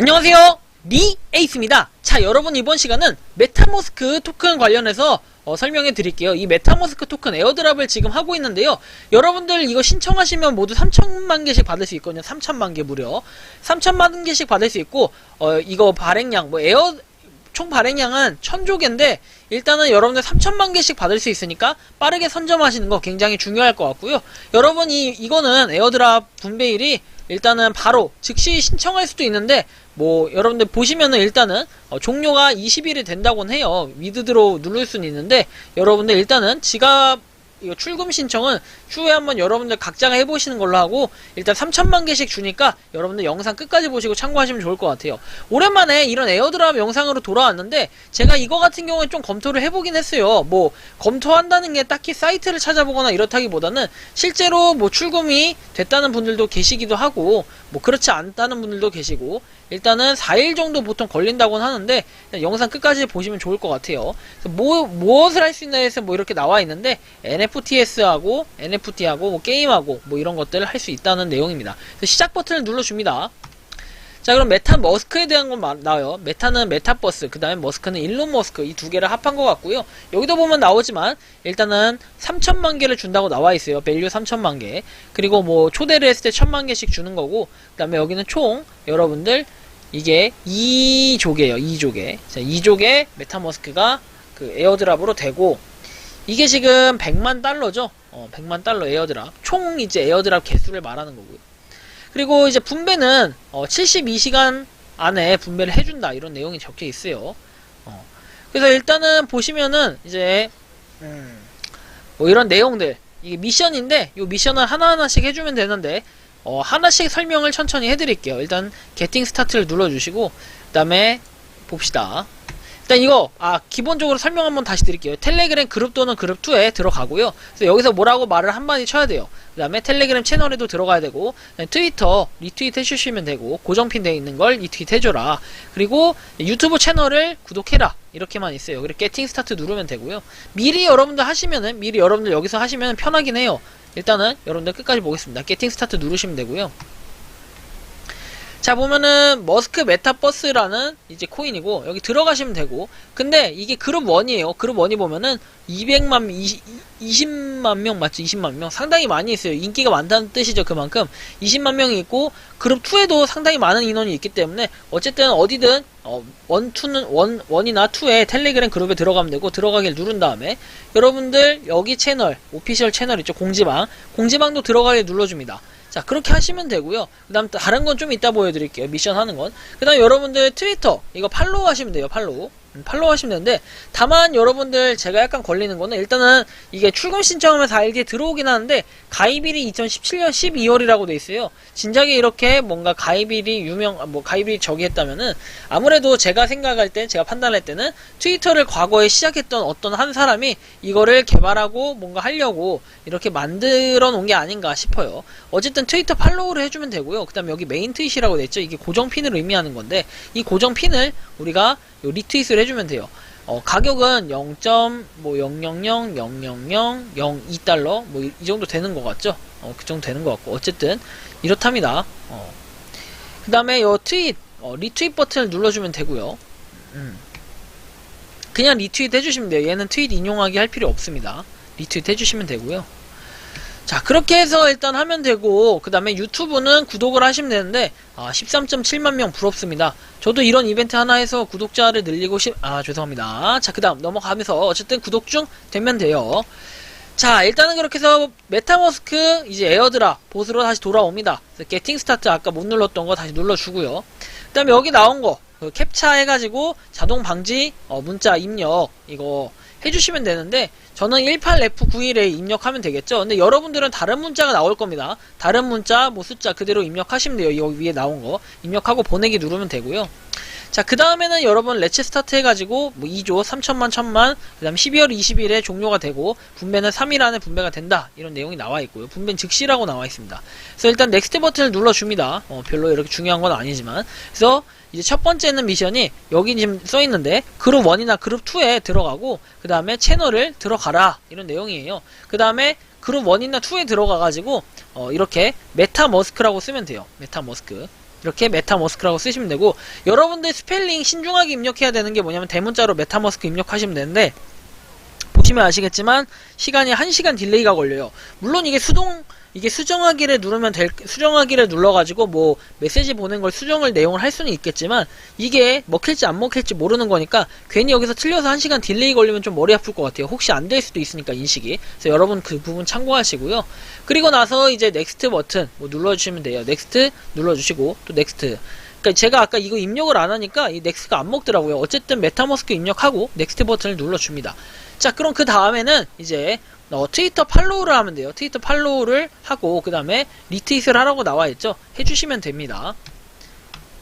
안녕하세요. 니 에이스입니다. 자, 여러분 이번 시간은 메타모스크 토큰 관련해서 어, 설명해 드릴게요. 이 메타모스크 토큰 에어드랍을 지금 하고 있는데요. 여러분들 이거 신청하시면 모두 3천만 개씩 받을 수 있거든요. 3천만 개 무려. 3천만 개씩 받을 수 있고 어, 이거 발행량 뭐 에어 총 발행량은 1000조개인데 일단은 여러분들 3천만 개씩 받을 수 있으니까 빠르게 선점하시는 거 굉장히 중요할 것 같고요. 여러분 이 이거는 에어드랍 분배일이 일단은 바로 즉시 신청할 수도 있는데 뭐 여러분들 보시면은 일단은 어, 종료가 20일이 된다고는 해요. 위드드로 누를 수는 있는데 여러분들 일단은 지갑 이거 출금 신청은 추후에 한번 여러분들 각자가 해보시는 걸로 하고 일단 3천만 개씩 주니까 여러분들 영상 끝까지 보시고 참고하시면 좋을 것 같아요. 오랜만에 이런 에어드랍 영상으로 돌아왔는데 제가 이거 같은 경우에 좀 검토를 해보긴 했어요. 뭐 검토한다는 게 딱히 사이트를 찾아보거나 이렇다기보다는 실제로 뭐 출금이 됐다는 분들도 계시기도 하고 뭐 그렇지 않다는 분들도 계시고 일단은 4일 정도 보통 걸린다고는 하는데 영상 끝까지 보시면 좋을 것 같아요. 뭐, 무엇을 할 수 있나 해서 뭐 이렇게 나와 있는데 NFTS하고 NFT하고 뭐 게임하고 뭐 이런 것들을 할 수 있다는 내용입니다. 시작 버튼을 눌러줍니다. 자 그럼 메타 머스크에 대한 건 마- 나와요. 메타는 메타버스, 그 다음에 머스크는 일론 머스크 이 두 개를 합한 것 같고요. 여기도 보면 나오지만 일단은 3천만 개를 준다고 나와 있어요. 밸류 3천만 개. 그리고 뭐 초대를 했을 때 1천만 개씩 주는 거고 그 다음에 여기는 총 여러분들 이게 2조개예요. 2조개. 자 2조개 메타머스크가 그 에어드랍으로 되고 이게 지금 100만 달러죠. 어, 100만 달러 에어드랍. 총 이제 에어드랍 개수를 말하는 거고요. 그리고 이제 분배는 어, 72시간 안에 분배를 해준다 이런 내용이 적혀 있어요. 어. 그래서 일단은 보시면은 이제 음, 뭐 이런 내용들 이게 미션인데 이 미션을 하나하나씩 해주면 되는데 어, 하나씩 설명을 천천히 해드릴게요. 일단 게팅 스타트를 눌러주시고 그 다음에 봅시다. 일단 이거 아 기본적으로 설명 한번 다시 드릴게요. 텔레그램 그룹 또는 그룹 2에 들어가고요. 그래서 여기서 뭐라고 말을 한마디 쳐야 돼요. 그 다음에 텔레그램 채널에도 들어가야 되고 트위터 리트윗 해주시면 되고 고정핀 되어 있는 걸 리트윗 해줘라. 그리고 유튜브 채널을 구독해라. 이렇게만 있어요. 그리고 게팅 스타트 누르면 되고요. 미리 여러분들 하시면은 미리 여러분들 여기서 하시면 편하긴 해요. 일단은 여러분들 끝까지 보겠습니다. 게팅 스타트 누르시면 되고요. 자 보면은 머스크 메타버스라는 이제 코인이고 여기 들어가시면 되고. 근데 이게 그룹 1이에요. 그룹 1이 보면은 200만 20, 20 만 명 맞죠? 20만 명. 상당히 많이 있어요. 인기가 많다는 뜻이죠 그만큼. 20만 명이 있고 그룹 2에도 상당히 많은 인원이 있기 때문에 어쨌든 어디든 어, 원, 투는 원, 원이나 투에 텔레그램 그룹에 들어가면 되고 들어가길 누른 다음에 여러분들 여기 채널 오피셜 채널 있죠? 공지방. 공지방도 들어가길 눌러줍니다 자 그렇게 하시면 되고요. 그 다음 다른 건 좀 이따 보여드릴게요. 미션 하는 건그 다음 여러분들 트위터 이거 팔로우 하시면 돼요 팔로우. 음, 팔로우 하시면 되는데 다만 여러분들 제가 약간 걸리는 거는 일단은 이게 출금 신청하면 4일 뒤에 들어오긴 하는데 가입일이 2017년 12월이라고 돼 있어요. 진작에 이렇게 뭔가 가입일이 유명 뭐 가입일이 저기 했다면은 아무래도 제가 생각할 때 제가 판단할 때는 트위터를 과거에 시작했던 어떤 한 사람이 이거를 개발하고 뭔가 하려고 이렇게 만들어 놓은 게 아닌가 싶어요. 어쨌든 트위터 팔로우를 해주면 되고요. 그 다음에 여기 메인 트윗이라고 돼 있죠. 이게 고정 핀을 의미하는 건데 이 고정 핀을 우리가 요 리트윗을 해주면 돼요. 어, 가격은 0.0000002달러 뭐 이 정도 되는 것 같죠? 어, 그 정도 되는 것 같고 어쨌든 이렇답니다. 어. 그 다음에 요 트윗 어, 리트윗 버튼을 눌러주면 되고요. 음. 그냥 리트윗 해주시면 돼요. 얘는 트윗 인용하기 할 필요 없습니다. 리트윗 해주시면 되고요. 자 그렇게 해서 일단 하면 되고 그 다음에 유튜브는 구독을 하시면 되는데 아 13.7만 명 부럽습니다. 저도 이런 이벤트 하나 해서 구독자를 늘리고 싶... 아 죄송합니다. 자 그 다음 넘어가면서 어쨌든 구독 중 되면 돼요. 자 일단은 그렇게 해서 메타머스크 이제 에어드랍 보스로 다시 돌아옵니다. 게팅 스타트 아까 못 눌렀던 거 다시 눌러주고요. 그 다음에 여기 나온 거 그 캡차 해가지고 자동 방지 어, 문자 입력 이거 해주시면 되는데 저는 18F91에 입력하면 되겠죠. 근데 여러분들은 다른 문자가 나올 겁니다. 다른 문자 뭐 숫자 그대로 입력하시면 돼요. 이거 위에 나온 거. 입력하고 보내기 누르면 되고요 자 그 다음에는 여러분 레츠 스타트 해가지고 뭐 2조 3천만 천만 그 다음 12월 20일에 종료가 되고 분배는 3일 안에 분배가 된다 이런 내용이 나와 있고요 분배는 즉시라고 나와 있습니다 그래서 일단 넥스트 버튼을 눌러줍니다 어, 별로 이렇게 중요한 건 아니지만 그래서 이제 첫 번째는 미션이 여기 지금 써 있는데 그룹 1이나 그룹 2에 들어가고 그 다음에 채널을 들어가라 이런 내용이에요. 그 다음에 그룹 1이나 2에 들어가 가지고 어 이렇게 메타머스크라고 쓰면 돼요. 메타머스크. 이렇게 메타머스크라고 쓰시면 되고 여러분들 스펠링 신중하게 입력해야 되는 게 뭐냐면 대문자로 메타머스크 입력하시면 되는데 보시면 아시겠지만 시간이 1시간 딜레이가 걸려요. 물론 이게 수동 이게 수정하기를 누르면 될 수정하기를 눌러가지고 뭐 메시지 보낸 걸 수정을 내용을 할 수는 있겠지만 이게 먹힐지 안 먹힐지 모르는 거니까 괜히 여기서 틀려서 1시간 딜레이 걸리면 좀 머리 아플 것 같아요. 혹시 안 될 수도 있으니까 인식이. 그래서 여러분 그 부분 참고하시고요. 그리고 나서 이제 넥스트 버튼 뭐 눌러주시면 돼요. 넥스트 눌러주시고 또 넥스트. 그러니까 제가 아까 이거 입력을 안 하니까 이 넥스트가 안 먹더라고요. 어쨌든 메타머스크 입력하고 넥스트 버튼을 눌러줍니다. 자, 그럼 그 다음에는 이제 어, 트위터 팔로우를 하면 돼요. 트위터 팔로우를 하고 그 다음에 리트윗을 하라고 나와 있죠. 해주시면 됩니다.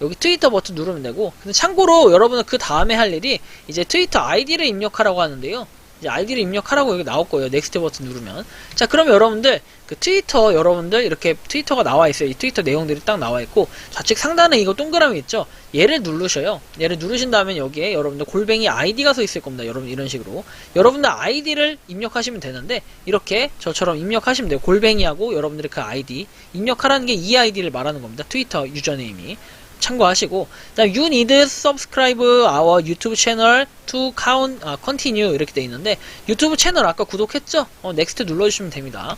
여기 트위터 버튼 누르면 되고 근데 참고로 여러분은 그 다음에 할 일이 이제 트위터 아이디를 입력하라고 하는데요. 이제 아이디를 입력하라고 여기 나올 거예요. 넥스트 버튼 누르면. 자, 그럼 여러분들 그 트위터 여러분들 이렇게 트위터가 나와 있어요. 이 트위터 내용들이 딱 나와 있고 좌측 상단에 이거 동그라미 있죠. 얘를 누르셔요. 얘를 누르신 다음에 여기에 여러분들 골뱅이 아이디가 서 있을 겁니다. 여러분 이런 식으로 여러분들 아이디를 입력하시면 되는데 이렇게 저처럼 입력하시면 돼요. 골뱅이하고 여러분들의 그 아이디 입력하라는 게 이 아이디를 말하는 겁니다. 트위터 유저네임이 참고하시고 그다음 you need subscribe our YouTube channel to count 아, continue 이렇게 돼 있는데 유튜브 채널 아까 구독했죠? 어, 넥스트 눌러주시면 됩니다.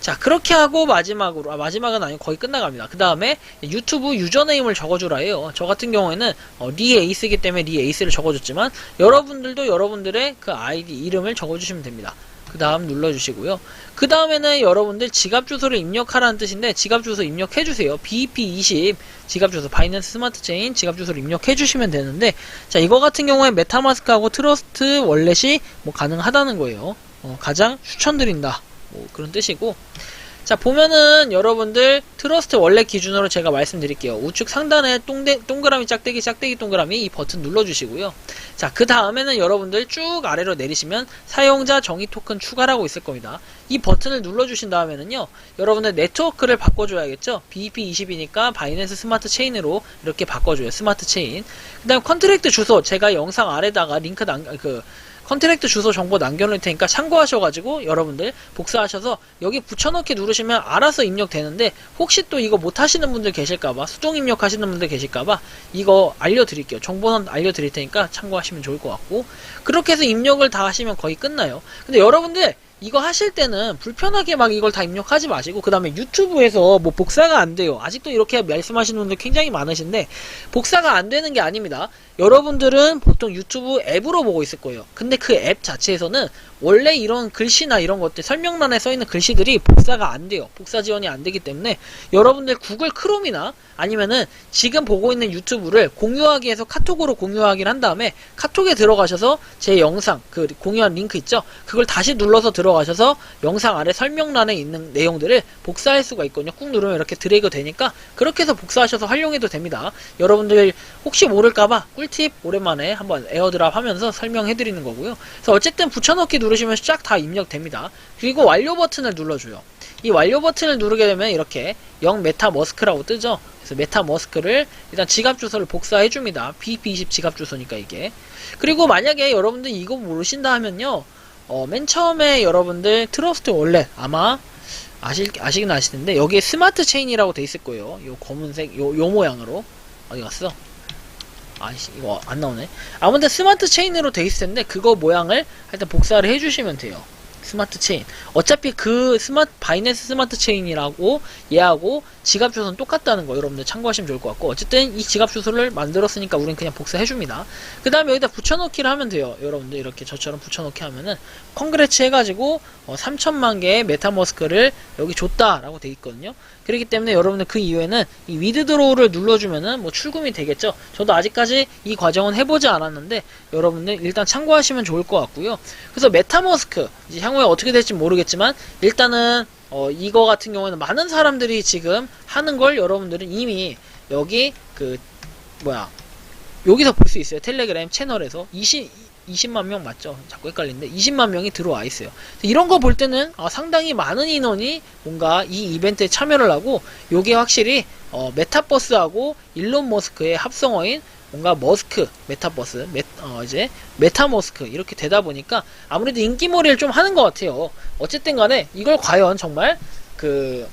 자 그렇게 하고 마지막으로 아, 마지막은 아니고 거의 끝나갑니다. 그 다음에 유튜브 유저네임을 적어주라 해요. 저 같은 경우에는 어, 리에이스이기 때문에 리에이스를 적어줬지만 여러분들도 여러분들의 그 아이디 이름을 적어주시면 됩니다. 그 다음 눌러주시고요. 그 다음에는 여러분들 지갑 주소를 입력하라는 뜻인데 지갑 주소 입력해 주세요. BEP20 지갑 주소 바이낸스 스마트 체인 지갑 주소를 입력해 주시면 되는데 자 이거 같은 경우에 메타마스크하고 트러스트 월렛이 뭐 가능하다는 거예요. 어, 가장 추천드린다. 뭐 그런 뜻이고 자 보면은 여러분들 트러스트 월렛 기준으로 제가 말씀드릴게요. 우측 상단에 동대, 동그라미 짝대기 짝대기 동그라미 이 버튼 눌러주시고요. 자 그 다음에는 여러분들 쭉 아래로 내리시면 사용자 정의 토큰 추가라고 있을 겁니다. 이 버튼을 눌러주신 다음에는요 여러분들 네트워크를 바꿔줘야겠죠? BEP20이니까 바이낸스 스마트 체인으로 이렇게 바꿔줘요. 스마트 체인. 그 다음 컨트랙트 주소 제가 영상 아래다가 링크 남 그 컨트랙트 주소 정보 남겨놓을 테니까 참고하셔가지고 여러분들 복사하셔서 여기 붙여넣기 누르시면 알아서 입력되는데 혹시 또 이거 못하시는 분들 계실까봐 수동 입력하시는 분들 계실까봐 이거 알려드릴게요. 정보는 알려드릴 테니까 참고하시면 좋을 것 같고. 그렇게 해서 입력을 다 하시면 거의 끝나요. 근데 여러분들 이거 하실 때는 불편하게 막 이걸 다 입력하지 마시고 그 다음에 유튜브에서 뭐 복사가 안 돼요. 아직도 이렇게 말씀하시는 분들 굉장히 많으신데 복사가 안 되는 게 아닙니다. 여러분들은 보통 유튜브 앱으로 보고 있을 거예요. 근데 그 앱 자체에서는 원래 이런 글씨나 이런 것들 설명란에 써 있는 글씨들이 복사가 안 돼요. 복사 지원이 안 되기 때문에 여러분들 구글 크롬이나 아니면은 지금 보고 있는 유튜브를 공유하기 위해서 카톡으로 공유하기를 한 다음에 카톡에 들어가셔서 제 영상 그 공유한 링크 있죠? 그걸 다시 눌러서 들어가셔서 영상 아래 설명란에 있는 내용들을 복사할 수가 있거든요. 꾹 누르면 이렇게 드래그 되니까 그렇게 해서 복사하셔서 활용해도 됩니다. 여러분들 혹시 모를까봐 꿀팁 오랜만에 한번 에어드랍 하면서 설명해 드리는 거고요. 그래서 어쨌든 붙여넣기 누르시면 쫙 다 입력됩니다. 그리고 완료 버튼을 눌러줘요. 이 완료 버튼을 누르게 되면 이렇게 0 메타 머스크라고 뜨죠? 그래서 메타 머스크를 일단 지갑 주소를 복사해 줍니다. BEP20 지갑 주소니까 이게. 그리고 만약에 여러분들 이거 모르신다 하면요. 어, 맨 처음에 여러분들 트러스트 월렛 아마 아실, 아시긴 아실 텐데 여기에 스마트 체인이라고 돼 있을 거예요. 요 검은색 요, 요 모양으로. 어디 갔어 아이씨 이거 안 나오네. 아무튼 스마트 체인으로 돼 있을 텐데 그거 모양을 하여튼 복사를 해주시면 돼요. 스마트 체인. 어차피 그 스마트 바이낸스 스마트 체인이라고 얘하고 지갑 주소는 똑같다는 거 여러분들 참고하시면 좋을 것 같고 어쨌든 이 지갑 주소를 만들었으니까 우린 그냥 복사해 줍니다. 그 다음에 여기다 붙여넣기를 하면 돼요. 여러분들 이렇게 저처럼 붙여넣기 하면은 컨그레츠 해가지고 어, 3천만 개의 메타머스크를 여기 줬다 라고 돼 있거든요 그렇기 때문에 여러분들 그 이후에는 이 위드 드로우를 눌러주면은 뭐 출금이 되겠죠? 저도 아직까지 이 과정은 해보지 않았는데 여러분들 일단 참고하시면 좋을 것 같고요. 그래서 메타머스크 이제 향후에 어떻게 될지 모르겠지만 일단은 어, 이거 같은 경우에는 많은 사람들이 지금 하는 걸 여러분들은 이미 여기 그 뭐야 여기서 볼 수 있어요. 텔레그램 채널에서. 20 20만 명 맞죠? 자꾸 헷갈리는데 20만 명이 들어와 있어요. 이런 거 볼 때는 아, 상당히 많은 인원이 뭔가 이 이벤트에 참여를 하고 요게 확실히 어, 메타버스하고 일론 머스크의 합성어인 뭔가 머스크 메타버스 메, 어, 이제 메타머스크 이렇게 되다 보니까 아무래도 인기몰이를 좀 하는 것 같아요. 어쨌든 간에 이걸 과연 정말 그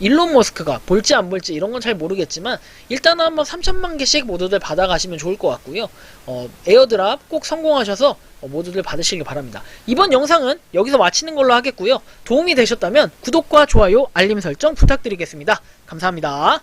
일론 머스크가 볼지 안 볼지 이런 건 잘 모르겠지만 일단은 한번 3천만 개씩 모두들 받아가시면 좋을 것 같고요. 어, 에어드랍 꼭 성공하셔서 어, 모두들 받으시길 바랍니다. 이번 영상은 여기서 마치는 걸로 하겠고요. 도움이 되셨다면 구독과 좋아요, 알림 설정 부탁드리겠습니다. 감사합니다.